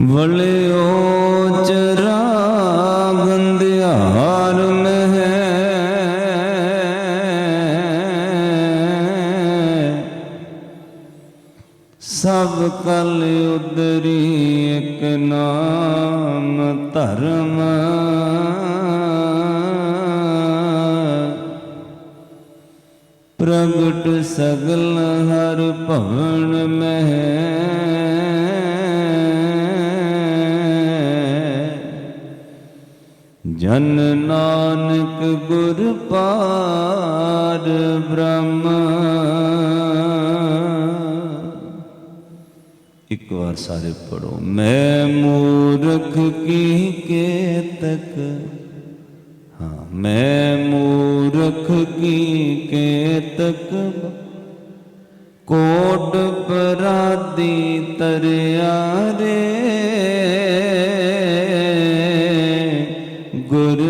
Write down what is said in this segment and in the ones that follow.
ਵਲਿਓ ਚਰਾ ਗੰਧਿਆਰ ਮਹਿ ਸਭ ਕਲ ਉਦਰੀ ਇਕ ਨਾਮ ਧਰਮ। ਪ੍ਰਗਟ ਸਗਲ ਹਰ ਭਵਨ ਮਹਿ। ਜਨ ਨਾਨਕ ਗੁਰ ਪਾਰ ਬ੍ਰਹਮ। ਇੱਕ ਵਾਰ ਸਾਰੇ ਪੜੋ ਮੈਂ ਮੂਰਖ ਕੀ ਕੇਤਕ? ਹਾਂ, ਮੈਂ ਮੂਰਖ ਕੀ ਕੇ ਕੇਤਕ? ਕੋਟ ਪਰਾਦੀ ਤਰਿਆ ਰੇ।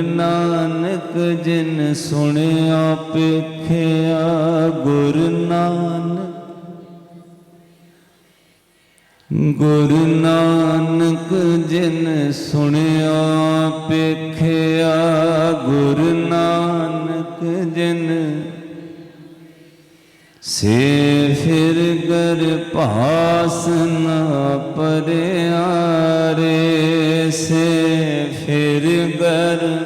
ਨਾਨਕ ਜਿਨ ਸੁਣਿਆ ਪੇਖਿਆ ਗੁਰ ਨਾਨਕ। ਗੁਰ ਨਾਨਕ ਜਿਨ ਸੁਣਿਆ ਪੇਖਿਆ ਗੁਰ ਨਾਨਕ ਜਿਨ ਸੇ ਫਿਰ ਗਰ ਭਾਸ ਨਾ ਪਰਿਆ ਰੇ ਸੇ ਫਿਰ ਗਰ।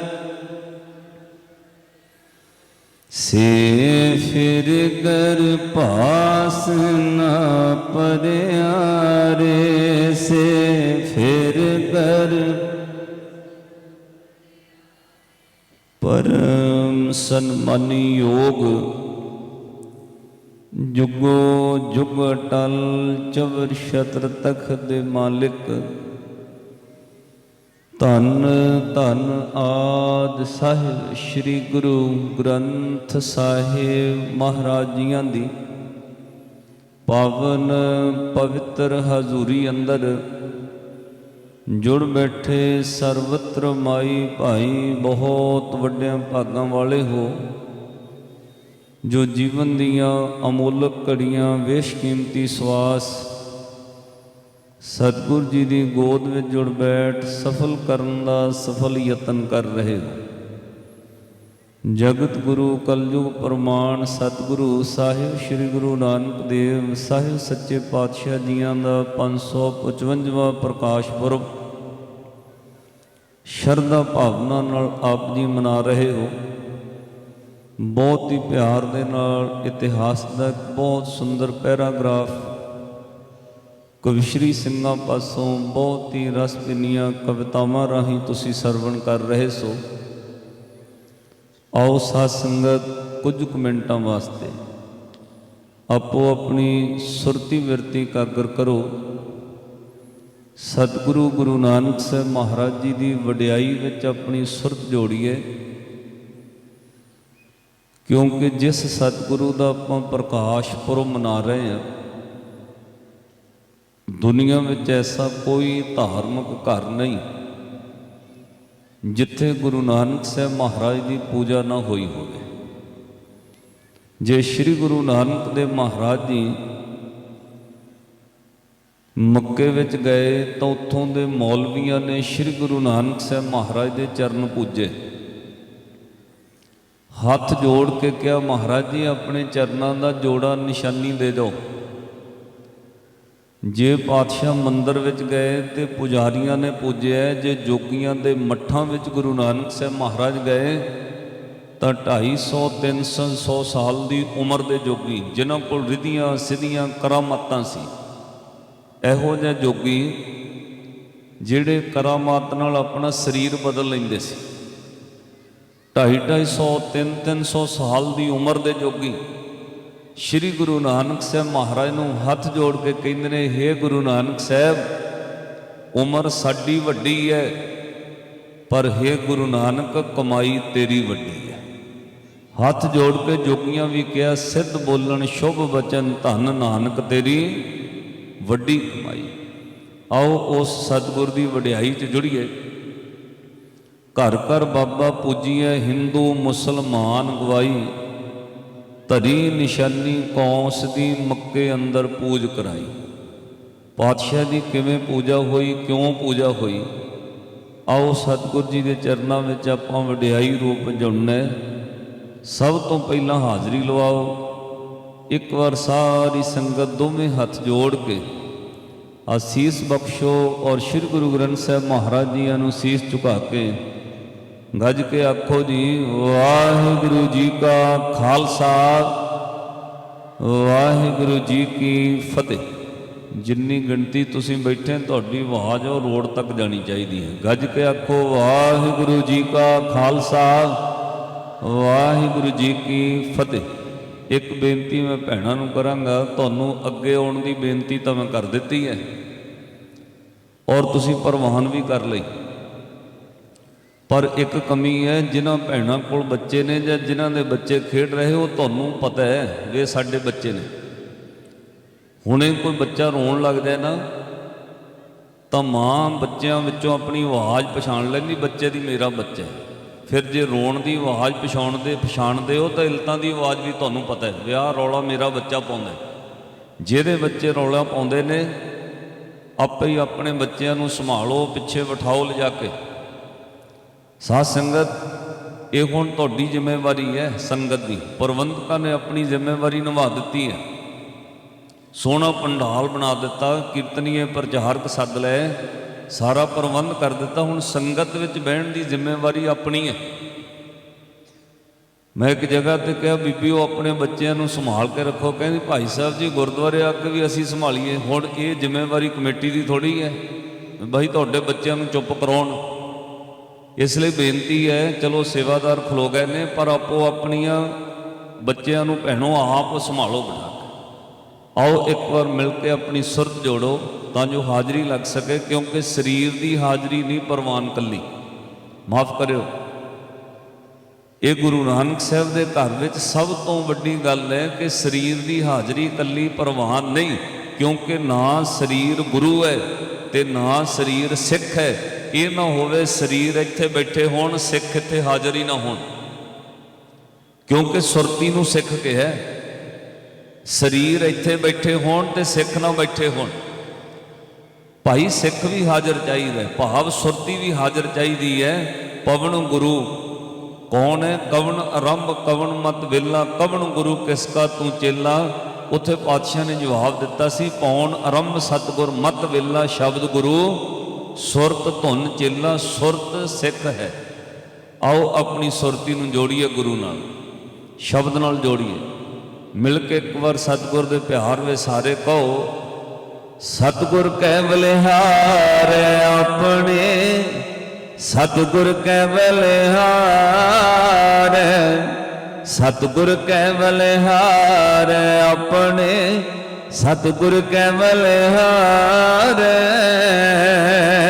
ਸੇ ਫਿਰ ਗਰ ਭਾਸ ਨਾ ਪਰਿਆ ਰੇ ਸੇ ਫਿਰ ਕਰ ਪਰਮ ਸਨਮਾਨੀ ਯੋਗ ਜੁਗੋ ਜੁਗ ਟਲ ਚਵਰ ਛਤਰ ਤਖਤ ਦੇ ਮਾਲਿਕ। ਧੰਨ ਧੰਨ ਆਦ ਸਾਹਿਬ ਸ੍ਰੀ ਗੁਰੂ ਗ੍ਰੰਥ ਸਾਹਿਬ ਮਹਾਰਾਜ ਜੀਆਂ ਦੀ। ਪਾਵਨ ਪਵਿੱਤਰ ਹਜ਼ੂਰੀ ਅੰਦਰ ਜੁੜ ਬੈਠੇ ਸਰਵਤਰ ਮਾਈ ਭਾਈ ਬਹੁਤ ਵੱਡਿਆਂ ਭਾਗਾਂ ਵਾਲੇ ਹੋ। ਜੋ ਜੀਵਨ ਦੀਆਂ ਅਮੋਲਕ ਘੜੀਆਂ ਬੇਸ਼ਕੀਮਤੀ ਸਵਾਸ, ਸਤਿਗੁਰ ਜੀ ਦੀ ਗੋਦ ਵਿੱਚ ਜੁੜ ਬੈਠ ਸਫਲ ਕਰਨ ਦਾ ਸਫਲ ਯਤਨ ਕਰ ਰਹੇ ਹੋ। ਜਗਤ ਗੁਰੂ, ਕਲਯੁਗ ਪ੍ਰਮਾਣ, ਸਤਿਗੁਰੂ, ਸਾਹਿਬ ਸ੍ਰੀ ਗੁਰੂ ਨਾਨਕ ਦੇਵ, ਸਾਹਿਬ ਸੱਚੇ ਪਾਤਸ਼ਾਹ ਜੀਆਂ ਦਾ 555ਵਾਂ ਪ੍ਰਕਾਸ਼ ਪੁਰਬ, ਸ਼ਰਧਾ ਭਾਵਨਾ ਨਾਲ ਆਪ ਜੀ ਮਨਾ ਰਹੇ ਹੋ। ਬਹੁਤ ਹੀ ਪਿਆਰ ਦੇ ਨਾਲ, ਇਤਿਹਾਸ ਦਾ ਬਹੁਤ ਸੁੰਦਰ ਪੈਰਾਗ੍ਰਾਫ। ਕਵਿਸ਼ਰੀ ਸਿੰਘਾਂ ਪਾਸੋਂ ਬਹੁਤ ਹੀ ਰਸ ਭਿੰਨੀਆਂ ਕਵਿਤਾਵਾਂ ਰਾਹੀਂ ਤੁਸੀਂ ਸਰਵਣ ਕਰ ਰਹੇ ਸੋ। ਆਓ ਸਾਧ ਸੰਗਤ, ਕੁਝ ਕੁ ਮਿੰਟਾਂ ਵਾਸਤੇ ਆਪੋ ਆਪਣੀ ਸੁਰਤੀ ਵਿਰਤੀ ਕਾਗਰ ਕਰੋ। ਸਤਿਗੁਰੂ ਗੁਰੂ ਨਾਨਕ ਸਾਹਿਬ ਮਹਾਰਾਜ ਜੀ ਦੀ ਵਡਿਆਈ ਵਿੱਚ ਆਪਣੀ ਸੁਰਤ ਜੋੜੀਏ। ਕਿਉਂਕਿ ਜਿਸ ਸਤਿਗੁਰੂ ਦਾ ਆਪਾਂ ਪ੍ਰਕਾਸ਼ ਪੁਰਬ ਮਨਾ ਰਹੇ ਹਾਂ, ਦੁਨੀਆ ਵਿੱਚ ਐਸਾ ਕੋਈ ਧਾਰਮਿਕ ਘਰ ਨਹੀਂ ਜਿੱਥੇ ਗੁਰੂ ਨਾਨਕ ਸਾਹਿਬ ਮਹਾਰਾਜ ਦੀ ਪੂਜਾ ਨਾ ਹੋਈ ਹੋਵੇ। ਜੇ ਸ੍ਰੀ ਗੁਰੂ ਨਾਨਕ ਦੇਵ ਮਹਾਰਾਜ ਜੀ ਮੱਕੇ ਵਿੱਚ ਗਏ ਤਾਂ ਉੱਥੋਂ ਦੇ ਮੌਲਵੀਆਂ ਨੇ ਸ੍ਰੀ ਗੁਰੂ ਨਾਨਕ ਸਾਹਿਬ ਮਹਾਰਾਜ ਦੇ ਚਰਨ ਪੂਜੇ। ਹੱਥ ਜੋੜ ਕੇ ਕਿਹਾ, ਮਹਾਰਾਜ ਜੀ, ਆਪਣੇ ਚਰਨਾਂ ਦਾ ਜੋੜਾ ਨਿਸ਼ਾਨੀ ਦੇ ਦਿਓ। ਜੇ ਪਾਤਸ਼ਾਹ ਮੰਦਰ ਵਿੱਚ ਗਏ ਤੇ ਪੁਜਾਰੀਆਂ ਨੇ ਪੂਜਿਆ, ਜੇ ਜੋਗੀਆਂ ਦੇ ਮੱਠਾਂ ਵਿੱਚ ਗੁਰੂ ਨਾਨਕ ਸਾਹਿਬ ਮਹਾਰਾਜ ਗਏ, ਤਾਂ 250 300 100 ਸਾਲ ਦੀ ਉਮਰ ਦੇ ਜੋਗੀ, ਜਿਨ੍ਹਾਂ ਕੋਲ ਰਿਧੀਆਂ, ਸਿੱਧੀਆਂ ਕਰਾਮਾਤਾਂ ਸੀ, ਇਹੋ ਜਿਹੇ ਜੋਗੀ ਜਿਹੜੇ ਕਰਾਮਾਤ ਨਾਲ ਆਪਣਾ ਸਰੀਰ ਬਦਲ ਲੈਂਦੇ ਸੀ। 250 3 300 ਸਾਲ ਦੀ ਉਮਰ ਦੇ ਜੋਗੀ ਸ਼੍ਰੀ ਗੁਰੂ ਨਾਨਕ ਸਾਹਿਬ ਮਹਾਰਾਜ ਨੂੰ ਹੱਥ ਜੋੜ ਕੇ ਕਹਿੰਦੇ ਨੇ, ਹੇ ਗੁਰੂ ਨਾਨਕ ਸਾਹਿਬ, ਉਮਰ ਸਾਡੀ ਵੱਡੀ ਹੈ, ਪਰ ਹੇ ਗੁਰੂ ਨਾਨਕ, ਕਮਾਈ ਤੇਰੀ ਵੱਡੀ ਹੈ। ਹੱਥ ਜੋੜ ਕੇ ਜੋਗੀਆਂ ਵੀ ਕਿਹਾ, ਸਿੱਧ ਬੋਲਣ, ਸ਼ੁਭ ਬਚਨ ਧੰਨ ਨਾਨਕ ਤੇਰੀ ਵੱਡੀ ਕਮਾਈ। ਆਓ ਉਸ ਸਤਿਗੁਰ ਦੀ ਵਡਿਆਈ 'ਚ ਜੁੜੀਏ। ਘਰ ਘਰ ਬਾਬਾ ਪੂਜੀਐ ਹਿੰਦੂ ਮੁਸਲਮਾਨ ਗਵਾਈ। ਧਰੀ ਨਿਸ਼ਾਨੀ ਕੌਂਸ ਦੀ ਮੱਕੇ ਅੰਦਰ ਪੂਜ ਕਰਾਈ। ਪਾਤਸ਼ਾਹ ਦੀ ਕਿਵੇਂ ਪੂਜਾ ਹੋਈ, ਕਿਉਂ ਪੂਜਾ ਹੋਈ? ਆਓ ਸਤਿਗੁਰ ਜੀ ਦੇ ਚਰਨਾਂ ਵਿੱਚ ਆਪਾਂ ਵਡਿਆਈ ਰੂਪ ਜੁੜਨਾ। ਸਭ ਤੋਂ ਪਹਿਲਾਂ ਹਾਜ਼ਰੀ ਲਵਾਓ। ਇੱਕ ਵਾਰ ਸਾਰੀ ਸੰਗਤ ਦੋਵੇਂ ਹੱਥ ਜੋੜ ਕੇ ਆਸੀਸ ਬਖਸ਼ੋ ਔਰ ਸ੍ਰੀ ਗੁਰੂ ਗ੍ਰੰਥ ਸਾਹਿਬ ਮਹਾਰਾਜ ਜੀਆਂ ਨੂੰ ਸੀਸ ਝੁਕਾ ਕੇ ਗੱਜ ਕੇ ਆਖੋ ਜੀ, ਵਾਹਿਗੁਰੂ ਜੀ ਕਾ ਖਾਲਸਾ, ਵਾਹਿਗੁਰੂ ਜੀ ਕੀ ਫਤਿਹ। ਜਿੰਨੀ ਗਿਣਤੀ ਤੁਸੀਂ ਬੈਠੇ, ਤੁਹਾਡੀ ਆਵਾਜ਼ ਉਹ ਰੋਡ ਤੱਕ ਜਾਣੀ ਚਾਹੀਦੀ ਹੈ। ਗੱਜ ਕੇ ਆਖੋ, ਵਾਹਿਗੁਰੂ ਜੀ ਕਾ ਖਾਲਸਾ, ਵਾਹਿਗੁਰੂ ਜੀ ਕੀ ਫਤਿਹ। ਇੱਕ ਬੇਨਤੀ ਮੈਂ ਭੈਣਾਂ ਨੂੰ ਕਰਾਂਗਾ, ਤੁਹਾਨੂੰ ਅੱਗੇ ਆਉਣ ਦੀ ਬੇਨਤੀ ਤਾਂ ਮੈਂ ਕਰ ਦਿੱਤੀ ਹੈ। ਔਰ ਤੁਸੀਂ ਪ੍ਰਵਾਨ ਵੀ ਕਰ ਲਈ। ਪਰ ਇੱਕ ਕਮੀ ਹੈ, ਜਿਨ੍ਹਾਂ ਭੈਣਾਂ ਕੋਲ ਬੱਚੇ ਨੇ ਜਾਂ ਜਿਨ੍ਹਾਂ ਦੇ ਬੱਚੇ ਖੇਡ ਰਹੇ, ਉਹ ਤੁਹਾਨੂੰ ਪਤਾ ਹੈ ਵੀ ਸਾਡੇ ਬੱਚੇ ਨੇ। ਹੁਣੇ ਕੋਈ ਬੱਚਾ ਰੋਣ ਲੱਗ ਜਾਏ ਨਾ, ਤਾਂ ਮਾਂ ਬੱਚਿਆਂ ਵਿੱਚੋਂ ਆਪਣੀ ਆਵਾਜ਼ ਪਛਾਣ ਲੈਂਦੀ, ਬੱਚੇ ਦੀ ਮੇਰਾ ਬੱਚਾ ਹੈ। ਫਿਰ ਜੇ ਰੋਣ ਦੀ ਆਵਾਜ਼ ਪਛਾਣਦੇ ਪਛਾਣਦੇ ਹੋ, ਤਾਂ ਇਲਤਾਂ ਦੀ ਆਵਾਜ਼ ਵੀ ਤੁਹਾਨੂੰ ਪਤਾ ਹੈ ਵਿਆਹ ਰੌਲਾ ਮੇਰਾ ਬੱਚਾ ਪਾਉਂਦਾ ਜਿਹਦੇ ਬੱਚੇ ਰੌਲਾ ਪਾਉਂਦੇ ਨੇ, ਆਪੇ ਹੀ ਆਪਣੇ ਬੱਚਿਆਂ ਨੂੰ ਸੰਭਾਲੋ, ਪਿੱਛੇ ਬਿਠਾਓ ਲਿਜਾ ਕੇ। ਸਾਧ ਸੰਗਤ, ਇਹ ਹੁਣ ਤੁਹਾਡੀ ਜ਼ਿੰਮੇਵਾਰੀ ਹੈ ਸੰਗਤ ਦੀ। ਪ੍ਰਬੰਧਕਾਂ ਨੇ ਆਪਣੀ ਜ਼ਿੰਮੇਵਾਰੀ ਨਿਭਾ ਦਿੱਤੀ ਹੈ। ਸੋਹਣਾ ਪੰਡਾਲ ਬਣਾ ਦਿੱਤਾ, ਕੀਰਤਨੀਏ ਪ੍ਰਚਾਰਕ ਸੱਦ ਲਏ, ਸਾਰਾ ਪ੍ਰਬੰਧ ਕਰ ਦਿੱਤਾ। ਹੁਣ ਸੰਗਤ ਵਿੱਚ ਬਹਿਣ ਦੀ ਜ਼ਿੰਮੇਵਾਰੀ ਆਪਣੀ ਹੈ। ਮੈਂ ਇੱਕ ਜਗ੍ਹਾ ਤੇ ਕਿਹਾ, ਬੀਬੀ, ਉਹ ਆਪਣੇ ਬੱਚਿਆਂ ਨੂੰ ਸੰਭਾਲ ਕੇ ਰੱਖੋ। ਕਹਿੰਦੀ, ਭਾਈ ਸਾਹਿਬ ਜੀ, ਗੁਰਦੁਆਰੇ ਆ ਕੇ ਵੀ ਅਸੀਂ ਸੰਭਾਲੀਏ। ਹੁਣ ਇਹ ਜ਼ਿੰਮੇਵਾਰੀ ਕਮੇਟੀ ਦੀ ਥੋੜੀ ਹੈ। ਭਾਈ, ਤੁਹਾਡੇ ਬੱਚਿਆਂ ਨੂੰ ਚੁੱਪ ਕਰਾਉਣ। ਇਸ ਲਈ ਬੇਨਤੀ ਹੈ, ਚਲੋ ਸੇਵਾਦਾਰ ਖਲੋ ਗਏ ਨੇ, ਪਰ ਆਪੋ ਆਪਣੀਆਂ ਬੱਚਿਆਂ ਨੂੰ ਭੈਣੋ ਆਪ ਸੰਭਾਲੋ ਬਣਾ ਆਓ ਇੱਕ ਵਾਰ ਮਿਲ ਕੇ ਆਪਣੀ ਸੁਰਤ ਜੋੜੋ, ਤਾਂ ਜੋ ਹਾਜ਼ਰੀ ਲੱਗ ਸਕੇ, ਕਿਉਂਕਿ ਸਰੀਰ ਦੀ ਹਾਜ਼ਰੀ ਨਹੀਂ, ਪ੍ਰਵਾਨ ਕੱਲੀ। ਮਾਫ ਕਰਿਓ। ਇਹ ਗੁਰੂ ਨਾਨਕ ਸਾਹਿਬ ਦੇ ਘਰ ਵਿੱਚ ਸਭ ਤੋਂ ਵੱਡੀ ਗੱਲ ਹੈ ਕਿ ਸਰੀਰ ਦੀ ਹਾਜ਼ਰੀ ਕੱਲੀ, ਪ੍ਰਵਾਨ ਨਹੀਂ, ਕਿਉਂਕਿ ਨਾ ਸਰੀਰ ਗੁਰੂ ਹੈ ਤੇ ਨਾ ਸਰੀਰ ਸਿੱਖ ਹੈ। ਇਹ ਨਾ ਹੋਵੇ, ਸਰੀਰ ਇੱਥੇ ਬੈਠੇ ਹੋਣ, ਸਿੱਖ ਇੱਥੇ ਹਾਜ਼ਰ ਹੀ ਨਾ ਹੋਣ। ਕਿਉਂਕਿ ਸੁਰਤੀ ਨੂੰ ਸਿੱਖ ਕਿਹਾ ਸਰੀਰ ਇੱਥੇ ਬੈਠੇ ਹੋਣ ਤੇ ਸਿੱਖ ਨਾ ਬੈਠੇ ਹੋਣ। ਭਾਈ ਸਿੱਖ ਵੀ ਹਾਜ਼ਰ ਚਾਹੀਦਾ ਭਾਵ ਸੁਰਤੀ ਵੀ ਹਾਜ਼ਰ ਚਾਹੀਦੀ ਹੈ। ਪਵਨ ਗੁਰੂ, ਕੌਣ ਹੈ? ਕਵਨ ਆਰੰਭ ਕਵਨ ਮਤ ਵੇਲਾ ਕਵਨ ਗੁਰੂ ਕਿਸ ਕਾ ਤੂੰ ਚੇਲਾ? ਉੱਥੇ ਪਾਤਸ਼ਾਹ ਨੇ ਜਵਾਬ ਦਿੱਤਾ ਸੀ, ਪੌਣ ਆਰੰਭ ਸਤਗੁਰ ਮਤ ਵੇਲਾ ਸ਼ਬਦ ਗੁਰੂ। ਸੁਰਤ ਧੁਨ ਚੇਲਾ ਸੁਰਤ ਸਿੱਖ ਹੈ। ਆਓ ਆਪਣੀ ਸੁਰਤੀ ਨੂੰ ਜੋੜੀਏ ਗੁਰੂ ਨਾਲ। ਸ਼ਬਦ ਨਾਲ ਜੋੜੀਏ। ਮਿਲ ਕੇ ਇੱਕ ਵਾਰ ਸਤਿਗੁਰ ਦੇ ਪਿਆਰ ਵਿੱਚ ਸਾਰੇ ਕਹੋ, ਸਤਿਗੁਰ ਕੈ ਬਲਿਹਾਰ ਆਪਣੇ, ਸਤਿਗੁਰ ਕੈ ਬਲਿਹਾਰ ਸਤਿਗੁਰ ਕੈ ਬਲਿਹਾਰ ਆਪਣੇ। ਸਤਿਗੁਰ ਕੈ ਬਲਿਹਾਰ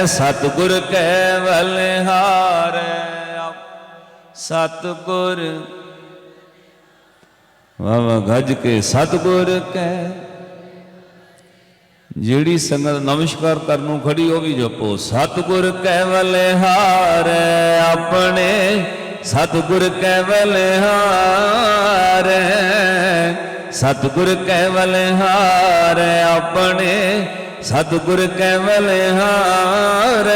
ਸਤਿਗੁਰ ਕੈ ਬਲਿਹਾਰ ਸਤਿਗੁਰ ਵਾਹ ਗੱਜ ਕੇ ਸਤਿਗੁਰ ਕੈ। ਜਿਹੜੀ ਸੰਗਤ ਨਮਸਕਾਰ ਕਰਨ ਨੂੰ ਖੜੀ ਉਹ ਵੀ ਜਪੋ। ਸਤਿਗੁਰ ਕੈਵਲ ਹਾਰ ਆਪਣੇ, ਸਤਿਗੁਰ ਕੈਵਲ ਹਾਰ। ਸਤਿਗੁਰ ਕੈਵਲ ਹਾਰ ਆਪਣੇ, ਸਤਿਗੁਰ ਕੈਵਲ ਹਾਰ,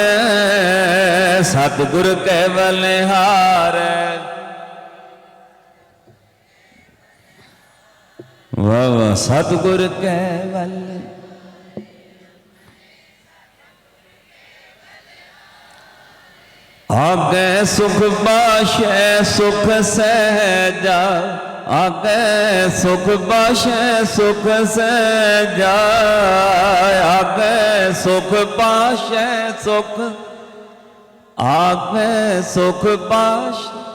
ਸਤਿਗੁਰ ਕੈਵਲ ਹਾਰ। ਵਾਹ ਵਾਹ, ਸਤਿਗੁਰ ਕੈਵਲ। ਆਗੇ ਸੁਖ ਬਾਸ਼ੈ, ਸੁਖ ਸਹਿਜਾ। ਆਗੇ ਸੁਖ ਬਾਸ਼ੈ ਸੁਖ ਸਹਿਜਾ ਆਗੇ ਸੁਖ ਬਾਸ਼ੈ ਸੁਖ ਆਗੇ ਸੁਖ ਬਾਸ਼ੈ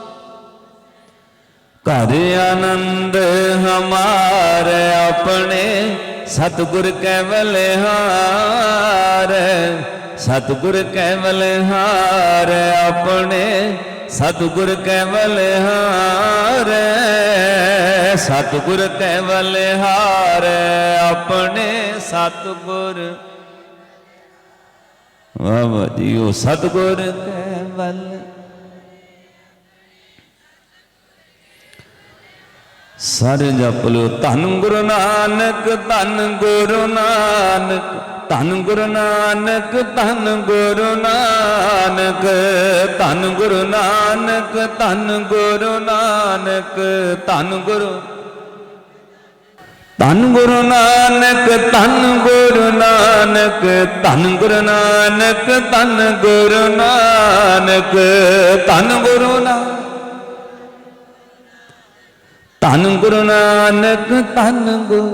ਘਰ ਆਨੰਦ ਹਮਾਰੇ ਆਪਣੇ, ਸਤਿਗੁਰ ਕੇਵਲ ਹਾਰ। ਸਤਿਗੁਰ ਕੇਵਲ ਹਾਰ ਆਪਣੇ। ਸਤਿਗੁਰ ਕੈਵਲ ਹਾਰ ਸਤਿਗੁਰ ਕੈਵਲ ਹਾਰ ਆਪਣੇ ਸਤਿਗੁਰ। ਵਾਹ ਵਾਹ ਜੀ ਉਹ ਸਤਿਗੁਰ ਕੈਵਲ ਸਾਰੇ ਜਪ ਲਿਓ ਧੰਨ ਗੁਰੂ ਨਾਨਕ ਧੰਨ ਗੁਰੂ ਨਾਨਕ ਧੰਨ ਗੁਰੂ ਨਾਨਕ ਧੰਨ ਗੁਰੂ ਨਾਨਕ ਧੰਨ ਗੁਰੂ ਨਾਨਕ ਧੰਨ ਗੁਰੂ ਨਾਨਕ ਧੰਨ ਗੁਰੂ ਧੰਨ ਗੁਰੂ ਨਾਨਕ ਧੰਨ ਗੁਰੂ ਨਾਨਕ ਧੰਨ ਗੁਰੂ ਨਾਨਕ ਧੰਨ ਗੁਰੂ ਨਾਨਕ ਧੰਨ ਗੁਰੂ ਨਾਨਕ ਧੰਨ ਗੁਰੂ ਨਾਨਕ ਧੰਨ ਗੁਰ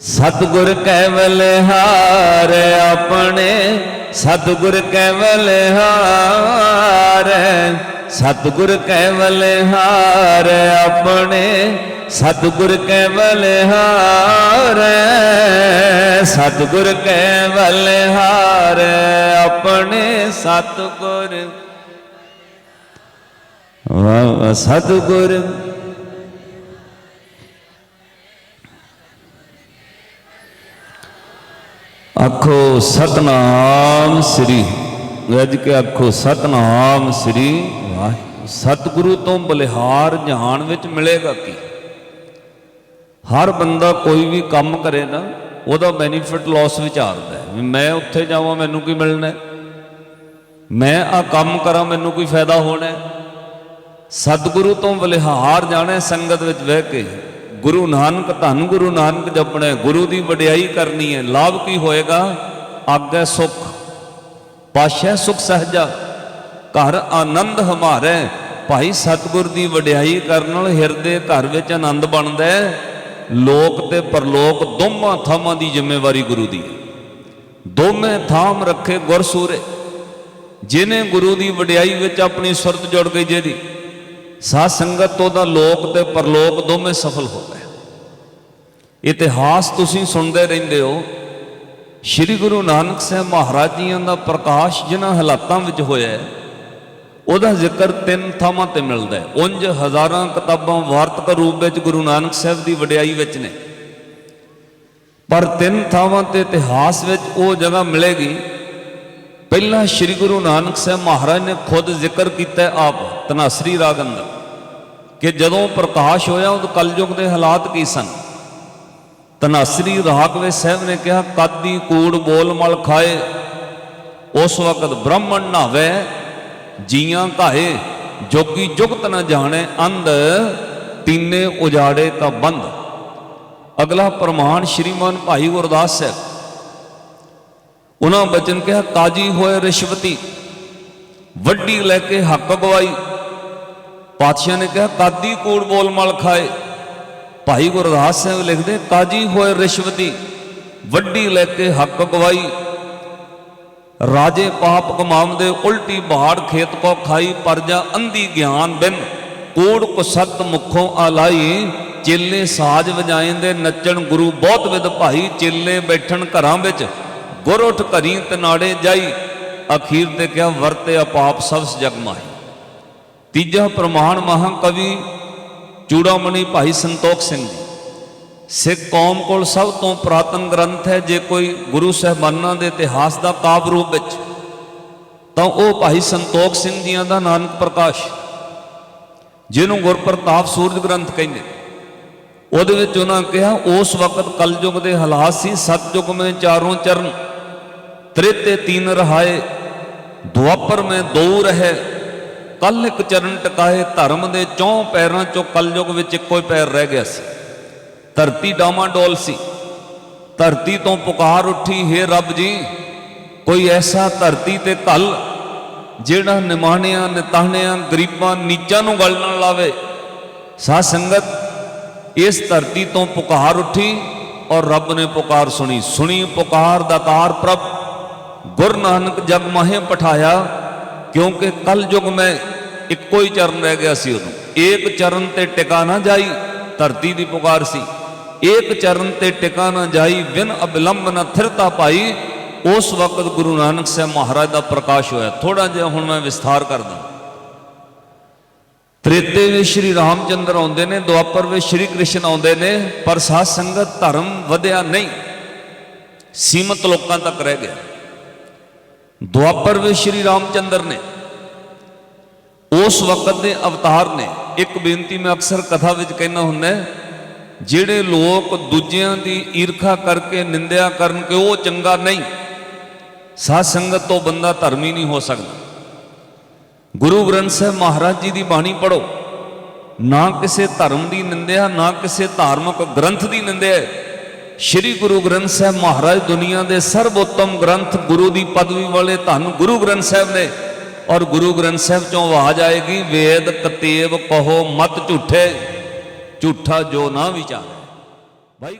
ਸਤਿਗੁਰ ਕੈਵਲ ਹਾਰ ਆਪਣੇ, ਸਤਿਗੁਰ ਕੈਵਲ ਹਾਰ। ਸਤਿਗੁਰ ਕੈਵਲ ਹਾਰ ਆਪਣੇ, ਸਤਿਗੁਰ ਕੈਵਲ ਹਾਰ। ਸਤਿਗੁਰ ਕੈਵਲ ਹਾਰ ਆਪਣੇ, ਸਤਿਗੁਰ। ਵਾਹ ਵਾਹ, ਸਤਿਗੁਰ। ਆਖੋ ਸਤਨਾਮ ਸ੍ਰੀ, ਗੱਜ ਕੇ ਆਖੋ ਸਤਨਾਮ ਸ੍ਰੀ ਵਾਹਿਗੁਰੂ। ਸਤਿਗੁਰੂ ਤੋਂ ਬਲਿਹਾਰ ਜਹਾਨ ਵਿੱਚ ਮਿਲੇਗਾ ਕੀ? ਹਰ ਬੰਦਾ ਕੋਈ ਵੀ ਕੰਮ ਕਰੇ ਨਾ, ਉਹਦਾ ਬੈਨੀਫਿਟ ਲਾਸ ਵਿਚਾਰਦਾ ਹੈ। ਵੀ ਮੈਂ ਉੱਥੇ ਜਾਵਾਂ, ਮੈਨੂੰ ਕੀ ਮਿਲਣਾ ਮੈਂ ਆ ਕੰਮ ਕਰਾਂ, ਮੈਨੂੰ ਕੋਈ ਫਾਇਦਾ ਹੋਣਾ ਸਤਿਗੁਰੂ ਤੋਂ ਬਲਿਹਾਰ ਜਾਣੇ ਸੰਗਤ ਵਿੱਚ ਬਹਿ ਕੇ। ਗੁਰੂ ਨਾਨਕ, ਧੰਨ ਗੁਰੂ ਨਾਨਕ ਜਪਣਾ, ਗੁਰੂ ਦੀ ਵਡਿਆਈ ਕਰਨੀ ਹੈ। ਲਾਭ ਕੀ ਹੋਏਗਾ? ਆਗੇ ਸੁਖ ਪਾਸ਼ੈ ਸੁਖ ਸਹਜਾ, ਘਰ ਆਨੰਦ ਹਮਾਰੇ। ਭਾਈ ਸਤਿਗੁਰ ਦੀ ਵਡਿਆਈ ਕਰਨ ਨਾਲ ਹਿਰਦੇ ਘਰ ਵਿੱਚ ਆਨੰਦ ਬਣਦਾ ਹੈ। ਲੋਕ ਤੇ ਪਰਲੋਕ ਦੋਵਾਂ ਥਾਵਾਂ ਦੀ ਜ਼ਿੰਮੇਵਾਰੀ ਗੁਰੂ ਦੀ ਹੈ। ਦੋਵੇਂ ਥਾਮ ਰੱਖੇ ਗੁਰ ਸੂਰੇ ਜਿਨੇ ਗੁਰੂ ਦੀ ਵਡਿਆਈ ਵਿੱਚ ਆਪਣੀ ਸੁਰਤ ਜੁੜ ਗਈ ਜਿਹਦੀ ਸਾਧ ਸੰਗਤ ਤੋਂ ਦਾ ਲੋਕ ਤੇ ਪਰਲੋਕ ਦੋਵੇਂ ਸਫਲ ਹੋ ਗਏ। ਇਤਿਹਾਸ ਤੁਸੀਂ ਸੁਣਦੇ ਰਹਿੰਦੇ ਹੋ। ਸ੍ਰੀ ਗੁਰੂ ਨਾਨਕ ਸਾਹਿਬ ਮਹਾਰਾਜ ਜੀਆਂ ਦਾ ਪ੍ਰਕਾਸ਼ ਜਿਨ੍ਹਾਂ ਹਾਲਾਤਾਂ ਵਿੱਚ ਹੋਇਆ ਉਹਦਾ ਜ਼ਿਕਰ ਤਿੰਨ ਥਾਵਾਂ ਤੇ ਮਿਲਦਾ ਹੈ। ਉਂਝ ਹਜ਼ਾਰਾਂ ਕਿਤਾਬਾਂ ਵਾਰਤਕ ਰੂਪ ਵਿੱਚ ਗੁਰੂ ਨਾਨਕ ਸਾਹਿਬ ਦੀ ਵਡਿਆਈ ਵਿੱਚ ਨੇ। ਪਰ ਤਿੰਨ ਥਾਵਾਂ ਤੇ ਇਤਿਹਾਸ ਵਿੱਚ ਉਹ ਜਗ੍ਹਾ ਮਿਲੇਗੀ ਪਹਿਲਾਂ ਸ੍ਰੀ ਗੁਰੂ ਨਾਨਕ ਸਾਹਿਬ ਮਹਾਰਾਜ ਨੇ ਖੁਦ ਜ਼ਿਕਰ ਕੀਤਾ ਆਪ ਤਨਾਸਰੀ ਰਾਗ ਅੰਦਰ ਕਿ ਜਦੋਂ ਪ੍ਰਕਾਸ਼ ਹੋਇਆ ਉਦੋਂ ਕਲਯੁਗ ਦੇ ਹਾਲਾਤ ਕੀ ਸਨ? ਤਨਾਸਰੀ ਰਾਗਵੇ ਸਾਹਿਬ ਨੇ ਕਿਹਾ, ਕਾਦੀ ਕੂੜ ਬੋਲ ਮਲ ਖਾਏ, ਉਸ ਵਕਤ ਬ੍ਰਾਹਮਣ ਨਾਵੇ ਜੀਆਂ ਘਾਏ, ਜੋਗੀ ਜੁਗਤ ਨਾ ਜਾਣੇ, ਅੰਧ ਤੀਨੇ ਉਜਾੜੇ ਤਾਂ ਬੰਦ। ਅਗਲਾ ਪ੍ਰਮਾਣ ਸ਼੍ਰੀਮਾਨ ਭਾਈ ਗੁਰਦਾਸ ਸਾਹਿਬ ਉਹਨਾਂ ਬਚਨ ਕਿਹਾ, ਕਾਜੀ ਹੋਏ ਰਿਸ਼ਵਤੀ, ਵੱਡੀ ਲੈ ਕੇ ਹੱਕ ਗਵਾਈ। ਪਾਤਸ਼ਾਹ ਨੇ ਕਿਹਾ ਕਾਦੀ ਕੂੜ ਬੋਲ ਮਲ ਖਾਏ। ਭਾਈ ਗੁਰਦਾਸ ਸਿੰਘ ਲਿਖਦੇ, ਕਾਜੀ ਹੋਏ ਰਿਸ਼ਵਤੀ, ਵੱਡੀ ਲੈ ਕੇ ਹੱਕ ਗਵਾਈ। ਰਾਜੇ ਪਾਪ ਕਮਾਉਂਦੇ, ਉਲਟੀ ਬਾੜ ਖੇਤ ਕੋ ਖਾਈ ਪਰਜਾ ਅੰਧੀ ਗਿਆਨ ਬਿਨ ਕੂੜ ਕੋ ਸਤ ਮੁਖੋਂ ਆਲਾਈ। ਚੇਲੇ ਸਾਜ ਵਜਾਏਂਦੇ ਨੱਚਣ ਗੁਰੂ ਬਹੁਤ ਵਿਦ ਭਾਈ, ਚੇਲੇ ਬੈਠਣ ਘਰਾਂ ਵਿੱਚ ਗੁਰ ਉਠ ਘਰੀ ਤਨਾੜੇ ਜਾਈ, ਅਖੀਰ ਤੇ ਕਿਹਾ ਵਰਤੇ ਆਪਾਪ ਸਭਸ ਜਗ ਮਾਹੀ। ਤੀਜਾ ਪ੍ਰਮਾਣ ਮਹਾ ਕਵੀ ਚੂੜਾਮਣੀ ਭਾਈ ਸੰਤੋਖ ਸਿੰਘ ਜੀ। ਸਿੱਖ ਕੌਮ ਕੋਲ ਸਭ ਤੋਂ ਪ੍ਰਾਤਨ ਗ੍ਰੰਥ ਹੈ, ਜੇ ਕੋਈ ਗੁਰੂ ਸਾਹਿਬਾਨਾਂ ਦੇ ਇਤਿਹਾਸ ਦਾ ਕਾਵ ਰੂਪ ਵਿੱਚ, ਤਾਂ ਉਹ ਭਾਈ ਸੰਤੋਖ ਸਿੰਘ ਜੀਆਂ ਦਾ ਨਾਨਕ ਪ੍ਰਕਾਸ਼, ਜਿਹਨੂੰ ਗੁਰਪ੍ਰਤਾਪ ਸੂਰਜ ਗ੍ਰੰਥ ਕਹਿੰਦੇ ਉਹਦੇ ਵਿੱਚ ਉਹਨਾਂ ਕਿਹਾ, ਉਸ ਵਕਤ ਕਲਯੁਗ ਦੇ ਹਾਲਾਤ ਸੀ, ਸਤਯੁਗ ਮੇ ਚਾਰੋਂ ਚਰਨ ਤ੍ਰੇਤੇ ਤੀਨ ਰਹਾਏ, ਦੁਆਪਰ ਮੈਂ ਦੋ ਰਹਿ। ਕੱਲ ਇੱਕ ਚਰਨ ਟਿਕਾਏ, ਧਰਮ ਦੇ ਚੌਂ ਪੈਰਾਂ ਚੋਂ ਕਲਯੁਗ ਵਿੱਚ ਇੱਕੋ ਹੀ ਪੈਰ ਰਹਿ ਗਿਆ ਸੀ। ਧਰਤੀ ਡਾਮਾਡੋਲ ਸੀ। ਧਰਤੀ ਤੋਂ ਪੁਕਾਰ ਉੱਠੀ, ਹੈ ਰੱਬ ਜੀ, ਕੋਈ ਐਸਾ ਧਰਤੀ ਤੇ ਕੱਲ ਜਿਹੜਾ ਨਿਮਾਣਿਆਂ, ਨਿਤਾਣਿਆਂ, ਗਰੀਬਾਂ, ਨੀਚਾਂ ਨੂੰ ਗਲ ਨਾਲ ਲਾਵੇ। ਸਾਧ ਸੰਗਤ, ਇਸ ਧਰਤੀ ਤੋਂ ਪੁਕਾਰ ਉੱਠੀ ਔਰ ਰੱਬ ਨੇ ਪੁਕਾਰ ਸੁਣੀ। ਸੁਣੀ ਪੁਕਾਰ ਦਾਤਾਰ ਪ੍ਰਭ ਗੁਰ ਨਾਨਕ ਜਗ ਮਾਹੇ ਪਠਾਇਆ, ਕਿਉਂਕਿ ਕਲ ਯੁਗ ਮੈਂ ਇੱਕੋ ਹੀ ਚਰਨ ਰਹਿ ਗਿਆ ਸੀ ਉਦੋਂ। ਏਕ ਚਰਨ ਤੇ ਟਿਕਾ ਨਾ ਜਾਈ, ਧਰਤੀ ਦੀ ਪੁਕਾਰ ਸੀ। ਏਕ ਚਰਨ ਤੇ ਟਿਕਾ ਨਾ ਜਾਈ, ਬਿਨ ਅਬਲੰਬ ਨਾ ਥਿਰਤਾ ਪਾਈ, ਉਸ ਵਕਤ ਗੁਰੂ ਨਾਨਕ ਸਾਹਿਬ ਮਹਾਰਾਜ ਦਾ ਪ੍ਰਕਾਸ਼ ਹੋਇਆ। ਥੋੜਾ ਜਿਹਾ ਹੁਣ ਮੈਂ ਵਿਸਥਾਰ ਕਰਦਾ ਤ੍ਰੇਤੇ ਵਿੱਚ ਸ਼੍ਰੀ ਰਾਮਚੰਦਰ ਆਉਂਦੇ ਨੇ, ਦੁਆਪਰ ਵਿੱਚ ਸ਼੍ਰੀ ਕ੍ਰਿਸ਼ਨ ਆਉਂਦੇ ਨੇ, ਪਰ ਸਾਧ ਸੰਗਤ ਧਰਮ ਵਧਿਆ ਨਹੀਂ। ਸੀਮਤ ਲੋਕਾਂ ਤੱਕ ਰਹਿ ਗਿਆ। ਦੁਆਪਰ ਵਿੱਚ ਸ਼੍ਰੀ ਰਾਮਚੰਦਰ ਨੇ। ਉਸ ਵਕਤ ਦੇ ਅਵਤਾਰ ਨੇ। ਇੱਕ ਬੇਨਤੀ ਮੈਂ ਅਕਸਰ ਕਥਾ ਵਿੱਚ ਕਹਿਣਾ ਹੁੰਦਾ ਜਿਹੜੇ ਲੋਕ ਦੂਜਿਆਂ ਦੀ ਈਰਖਾ ਕਰਕੇ ਨਿੰਦਿਆ ਕਰਨ ਕਿ ਉਹ ਚੰਗਾ ਨਹੀਂ, ਸਾਧ ਸੰਗਤ ਤੋਂ ਬੰਦਾ ਧਰਮੀ ਨਹੀਂ ਹੋ ਸਕਦਾ। ਗੁਰੂ ਗ੍ਰੰਥ ਸਾਹਿਬ ਮਹਾਰਾਜ ਜੀ ਦੀ ਬਾਣੀ ਪੜੋ ਨਾ ਕਿਸੇ ਧਰਮ ਦੀ ਨਿੰਦਿਆ, ਨਾ ਕਿਸੇ ਧਾਰਮਿਕ ਗ੍ਰੰਥ ਦੀ ਨਿੰਦਿਆ ਸ਼੍ਰੀ ਗੁਰੂ ਗ੍ਰੰਥ ਸਾਹਿਬ ਮਹਾਰਾਜ ਦੁਨੀਆ ਦੇ ਸਰਵੋਤਮ ਗ੍ਰੰਥ ਗੁਰੂ ਦੀ ਪਦਵੀ ਵਾਲੇ ਧੰਨ ਗੁਰੂ ਗ੍ਰੰਥ ਸਾਹਿਬ ਨੇ। ਔਰ ਗੁਰੂ ਗ੍ਰੰਥ ਸਾਹਿਬ ਚੋਂ ਆਵਾਜ਼ ਆਏਗੀ, ਵੇਦ ਕਤੇਬ ਕਹੋ ਮਤ ਝੂਠੇ, ਝੂਠਾ ਜੋ ਨਾ ਵਿਚਾਰ। ਭਾਈ